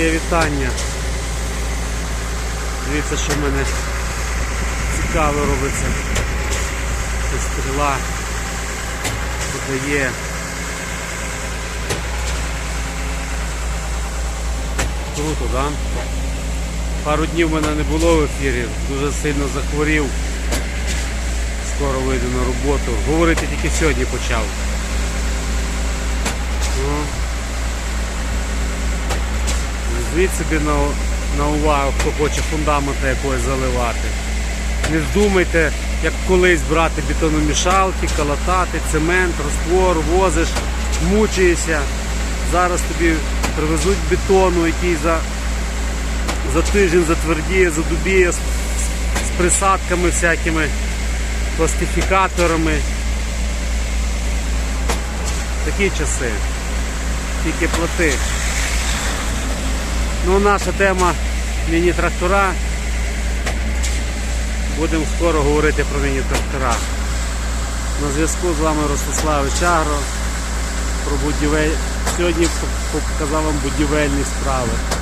Моє вітання. Дивіться, що в мене цікаво робиться. Це стріла подає. Круто, да? Пару днів мене не було в ефірі, дуже сильно захворів. Скоро вийду на роботу. Говорити тільки сьогодні почав. Ну, Візьміть собі на, на увагу, хто хоче фундамента якогось заливати. Не вздумайте, як колись брати бетономішалки, калатати, цемент, раствор, возиш, мучаєшся. Зараз тобі привезуть бетону, який за, за тиждень затвердіє, задубіє з, з присадками всякими, пластифікаторами. Такі часи. Тільки плати. Ну, наша тема міні-трактора. Будемо скоро говорити про міні-трактора. На зв'язку з вами Ростислав Чагро. Про будівель... Сьогодні показав вам будівельні справи.